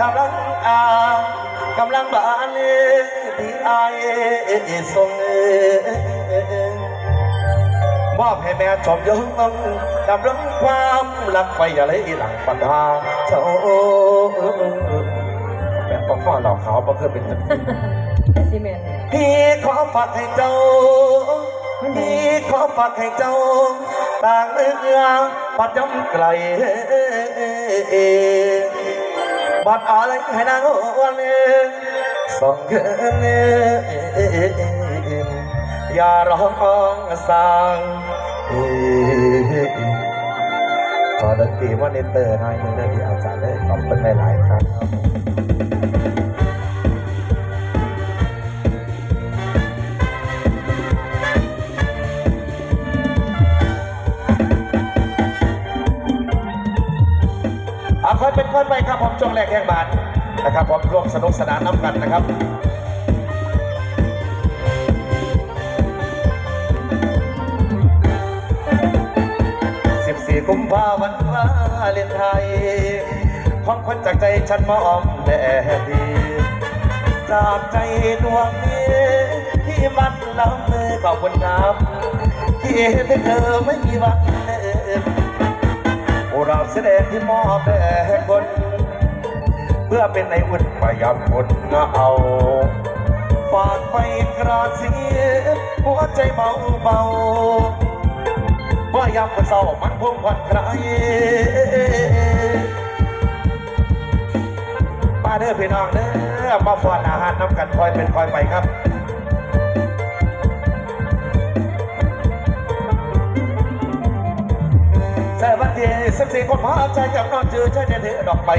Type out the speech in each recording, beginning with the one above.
กำลังอากำลังบานที่อายส่งมอบให้แม่ชมยงดำรงความรักไว้อย่าเลยหลังปัญหาเจ้าแม่พ่อพ่อเราเขาบ่เคยเป็นจังซี่ซีเมนตพี่ขอฝากให้เจ้าพี่ขอฝากให้เจ้า ต่างเรื่องปัดย้ำไกลบัดอะไรให้นางวันสองเกินอย่าร้องสั่งขอดนตรีว่าเนเตอร์หน่อยนึงนะที่อาจารย์ได้ขอบคุณหลายๆครั้งครับ งแรกแห่งบาทนะครับผมร่วมสนุกสนานน้ำกันนะครับ14กุมภาพันธ์วาเลนไทน์ของคนจากใจฉันมาอ้อมแด่ดีจากใจดวงนี้ที่มันล้ำมือขอบคุณครับที่ให้เธอไม่มีวันเดินโอ้เราแสดงที่มอบแด่คน เพื่อเป็นในอุ่นประหยัดคนก็เอาฝากไปกราดเสียหัวใจเบาเบาๆว่ายามคนเศร้ามันพุ่งควันครายมาเด้อพี่น้องเด้อมาฟอนอาหารน้ำกันคอยเป็นคอยไปครับ สิบสี่คนมาใจกับนองเจอใช่เนี่ยเธอดอกไป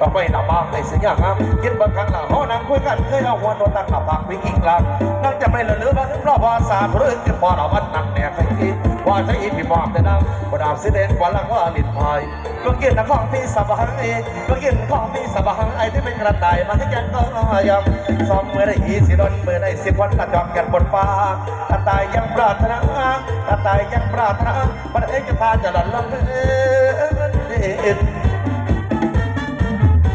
ดอกไปหน้าบ้านในสัญญางามกินบางครั้งหลังห้องนางคุยกันเคยเอาหัวโดนตั้งหน้าผากวิ่งอีกลางนั่งจะไม่ละเลือมาถึงรอบภาษาเพื่อนกินพอเราวันนั่งแน่ใครคิดว่าจะอีพี่บอกแต่นางบดามสิเด่นว่าลังว่าลิ้นพายก็กินนะของพี่สบายก็กินของพี่สบายที่เป็นกระต่ายมาให้กันก็ยำซ้อมเมื่อได้อีสิดนเมื่อได้สิบวันกระจอกกันบนฟ้ากระต่ายยังปรารถนากระต่ายยังปรารถนาบัดเอกพาจะหลันลำเอ็ น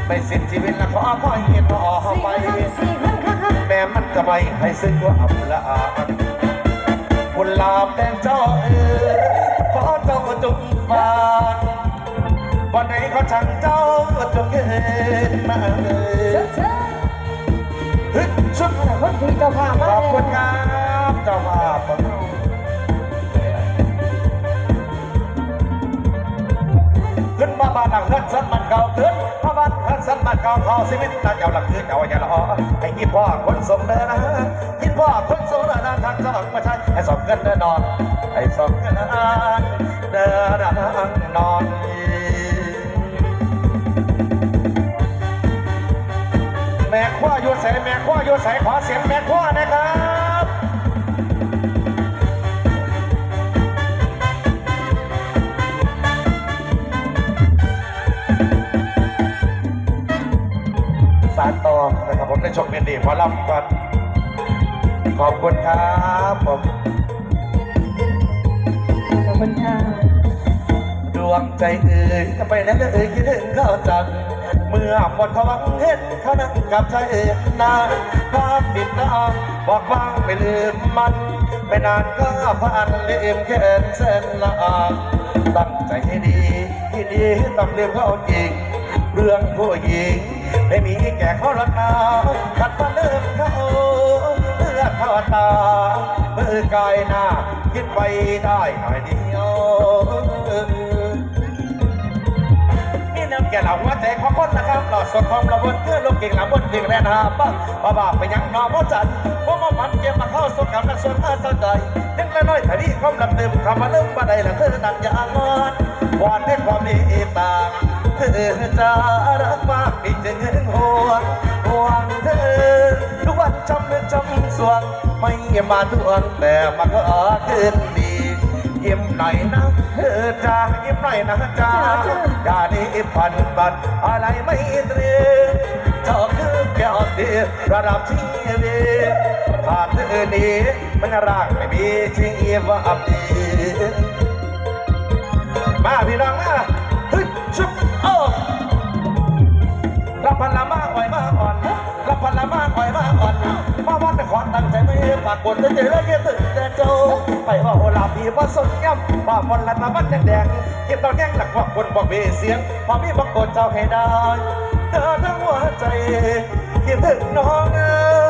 ไม่สิ้นชีวิตละขอคอยเห็นต่อสี่ไปคนครับสี่คนครับครับแม่มันก็ไม่ให้ซึ้งว่าอับละอาคุณลาบแดงเจ้าเอ๋ยขอเจ้าจงฟังวันไหนก็ช่างเจ้าจงเห็นมาเอ๋เขึ้นมาบ้านหลังเฮือนสันมันเก่าขึ้นมาบ้านเฮือนสันมันเก่าเขาชีวิตตาเจ้าหลังคืนเจ้าอย่าละอ้อให้กินพ่อคนส่งเดินนะกินพ่อคนส่งเดินนะทางสองมาใช่ให้สองเงินเดินนอนให้สองเงินเดินนอนแม่ขั้วโยนใส่แม่ขั้วโยนใส่ขอเสียงแม่ขั้วนะครับ ต่อนะครับผมได้ชมเมนดีหมอลำก่อนขอบคุณครับผมขอบคุณค่ะดวงใจเอ่ยทำไมนั้นเอ่ยคิดถึงเขาจังเมื่อหมดพวังเห็นเขานั่งกับใจเอ่ยนานภาพดิบน้ำบอกว่างไม่ลืมมันไม่นานก็ผ่านลืมแค่เส้นละอาตั้งใจให้ดีที่ดีต้องเรียกเขาจริงเรื่องผู้หญิง ไม่มีแก่เขาลักนาขัดฟันเลิกเขาเลือกเขาตาเมื่อกายหน้าคิดไปได้หน่อยเดียวนี่น้ำแก่เหล่าหัวใจของคนนะครับหลอดสดความระบนเพื่อลงเก่งหลังบนเก่งแลนหาบ้างบ้าบ้าไปยังนอมจันพราะว่ามันเกมมาเข้าสดกับนักสนอาสใจเล็กและน้อยถ่าดีความลำเดิมคำมาเริ่มมาได้ละเธอดันยางอนวอนให้ความเมตตา เธอจะรักมากอีกจะเงินห่วงห่วงเธอทุกวันจำเนื้อจำสวงไม่มาทวงแต่มาก็คืนดียิ้มหน่อยนะเธอจ้ายิ้มหน่อยนะจ้าอย่านี้พันบันอะไรไม่เตรียมเธอคือแก้วเดียระดับชีวิตขาดเธอนี้มันร่างไม่มีชีวอับดี ความตั้งใจไม่ปากกดจะเจอแล้วเกี่ยตื่นแต่เจ้าไปว่าโอลาพีว่าสนย่ำว่ามันละตามันแดงเก็บตอนแกงหลักว่าคนบอกเบเสียงพอมีบังกดเจ้าให้ได้เธอทั้งหัวใจคิดถึงน้องเออ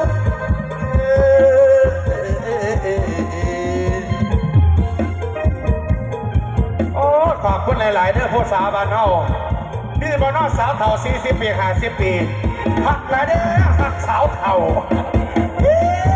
โอ้ขอบคุณหลาย ๆเด้อผู้สาวบ้านเฮาพี่บ้านเฮาสาวเฒ่า40ปี50ปีหักหลายเด้อหักสาวเฒ่า Uh!